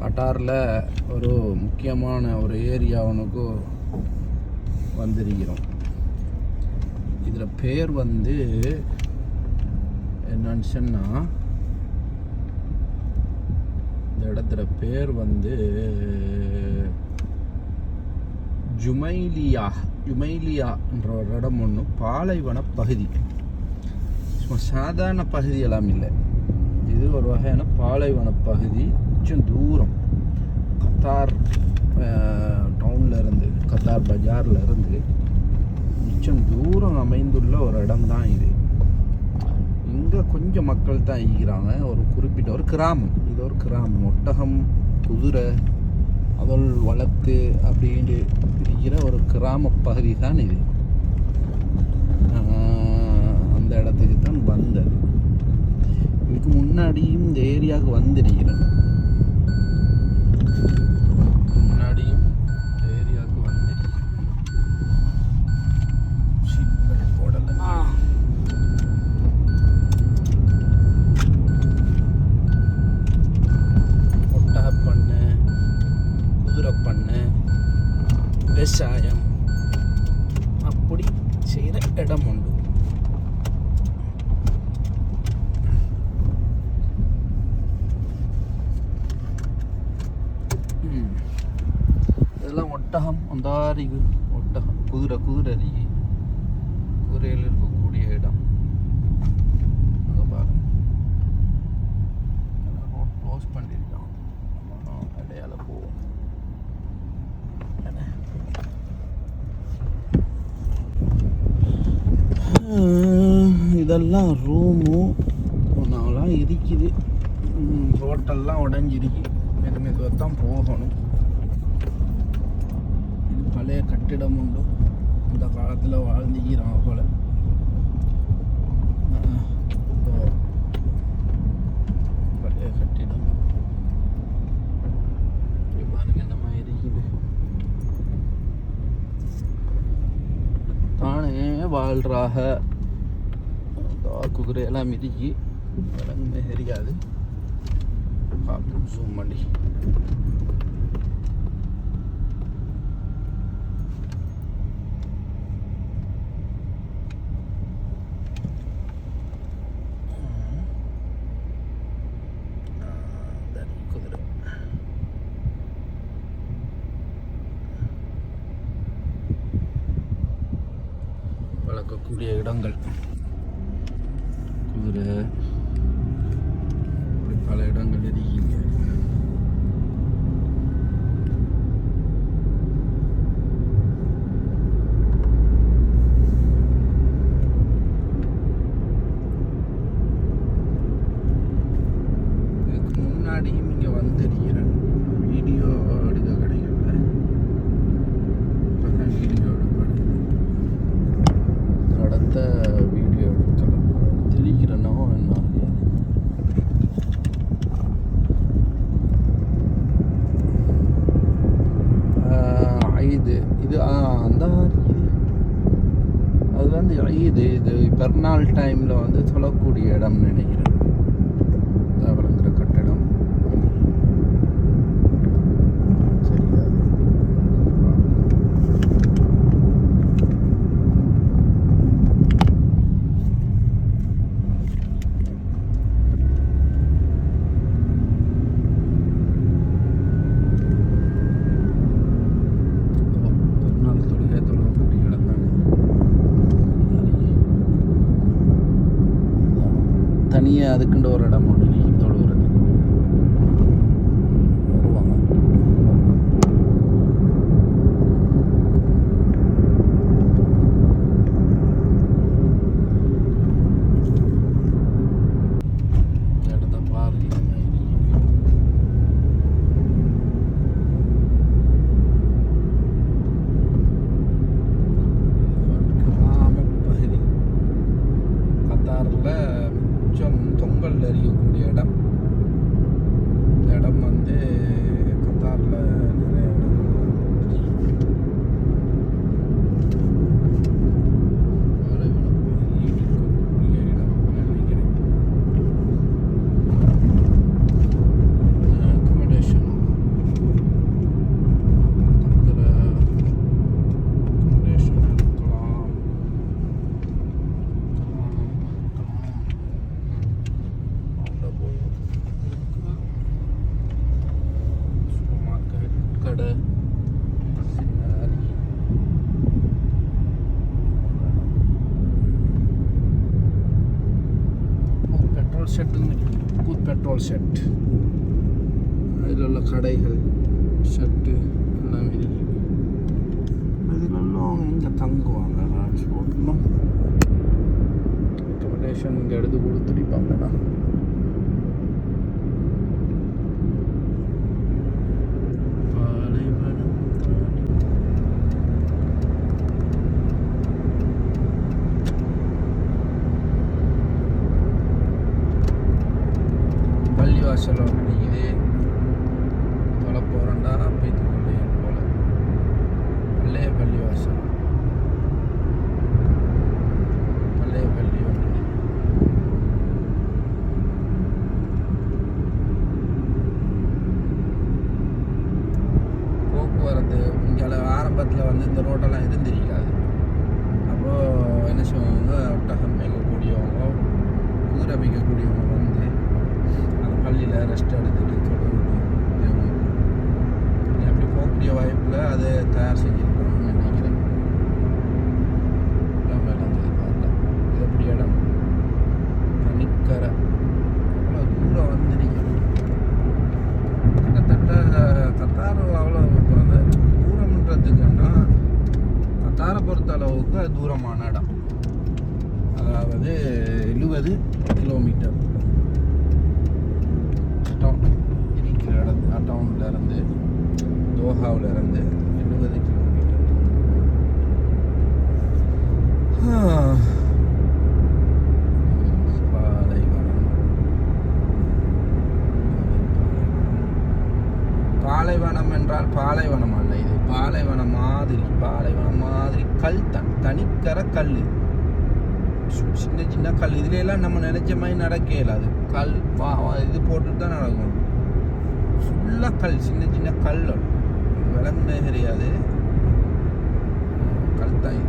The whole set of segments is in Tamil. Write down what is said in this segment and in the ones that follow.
கட்டாரில் ஒரு முக்கியமான ஒரு ஏரியா ஒன்றுக்கு வந்திருக்கிறோம். இதில் பேர் வந்து என்னன்னு சொன்னால் இந்த இடத்துல பேர் வந்து ஜுமைலியா ஜுமைலியான்ற ஒரு இடம் ஒன்று பாலைவன பகுதி. சும்மா சாதாரண பகுதி எல்லாம் இல்லை. இது ஒரு வகையான பாலைவன பகுதி. கொஞ்சம் தூரம். கத்தார் டவுனில் இருந்து கத்தார் பஜாரில் இருந்து மிச்சம் தூரம் அமைந்துள்ள ஒரு இடம் தான் இது. இங்கே கொஞ்சம் மக்கள் தான் ஈகிறாங்க. ஒரு குறிப்பிட்ட ஒரு கிராமம். இது ஒரு கிராமம். ஒட்டகம் குதிரை அதோல் வளர்த்து அப்படின்ட்டு இருக்கிற ஒரு கிராம பகுதி தான் இது அந்த இடத்துக்கு தான் வந்தது. இதுக்கு முன்னாடியும் இந்த ஏரியாவுக்கு வந்திருக்கிறேன். இடம் உண்டு ம். இதெல்லாம் ஒட்டகம் அந்தாரிகு ஒட்டகம் குதிரை குதிரை அருகே குதிரையில் இருக்கக்கூடிய இதெல்லாம் ரூமும் ஒன்றாலாம் இருக்குது. ம், ரோட்டெல்லாம் உடஞ்சிருக்கு. மெது மெதுவாக தான் போகணும். இது பழைய கட்டிடம் உண்டு. இந்த காலத்தில் வாழ்ந்துக்கிறான் போல. பழைய கட்டிடம். பாருங்க என்னமா இருக்குது. தானே வாழ்றாக. குதிரை எல்லாம் மிதிக்கி விலங்குமே தெரியாது பார்ப்போம் ஜூம் பண்ணி தனி குதிரை வளர்க்கக்கூடிய இடங்கள் குதிரை இப்படி அதுக்குண்டு ஒரு இடம் பெட்ரோல் பூத் பெட்ரோல் ஷெட் அதில் உள்ள கடைகள் ஷர்ட்டு எல்லாமே இருக்கு. அவங்க இங்கே தங்குவாங்க? டிரான்ஸ்போர்ட்லாம் அக்கமடேஷன் இங்கே எடுத்து கொடுத்துருப்பாங்கண்ணா ரெஸ்ட் எடுத்துகிட்டு தொழுவுட்டு அப்படி போகக்கூடிய வாய்ப்பில் அதை தயார் செஞ்சுருக்கணும்னு நினைக்கிறேன் இடம் விளைஞ்சது இது எப்படி இடம் பனிக்கரை அவ்வளோ தூரம் வந்து நீங்கள் கிட்டத்தட்ட கத்தார் அவ்வளோ அந்த தூரம்ன்றதுக்குன்னா கத்தாரை பொறுத்த அளவுக்கு அது தூரமான இடம் அதாவது எழுபது கிலோமீட்டர் டவுன் இருக்கிற இடத்து டவுனில் இருந்து தோஹாவில் இருந்து எழுபது கிலோமீட்டர் பாலைவனம் பாலைவனம் என்றால் பாலைவனம் அல்ல இது. பாலைவனம் மாதிரி பாலைவனம் மாதிரி கல் தன். தனிக்கர கல். சின்ன சின்ன கல். இதுல எல்லாம் நம்ம நினைச்ச மாதிரி நடக்க இயலாது கல் வா- வா- இது போட்டுட்டு தான் நடக்கும். ஃபுல்லாக கல் சின்ன சின்ன கல் விளங்குனே தெரியாது கழுத்தாய்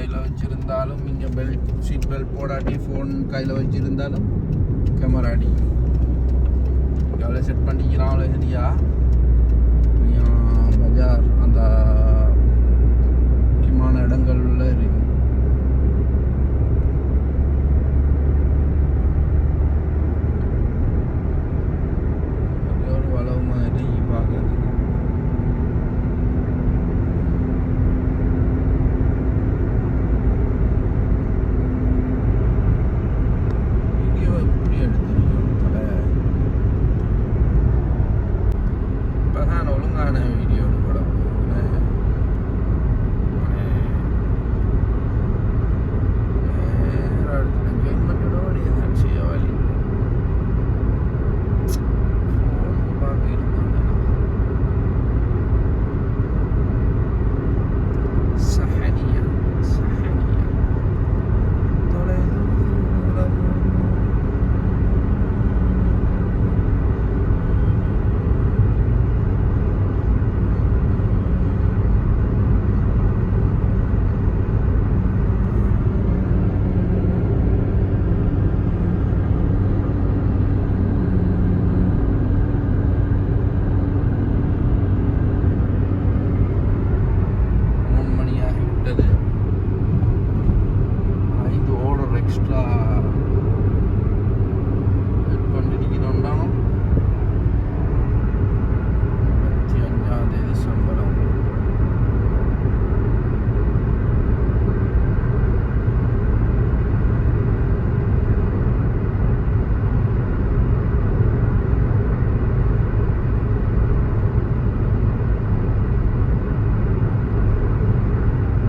கையில் வச்சுருந்தாலும் இங்கே பெல்ட் சீட் பெல்ட் போடாட்டி ஃபோன் கையில் வச்சுருந்தாலும் கேமரா அடி. எவ்வளோ செட் பண்ணிக்கிறான் அவ்வளோ சரியா பஜார் அந்த കാണാൻ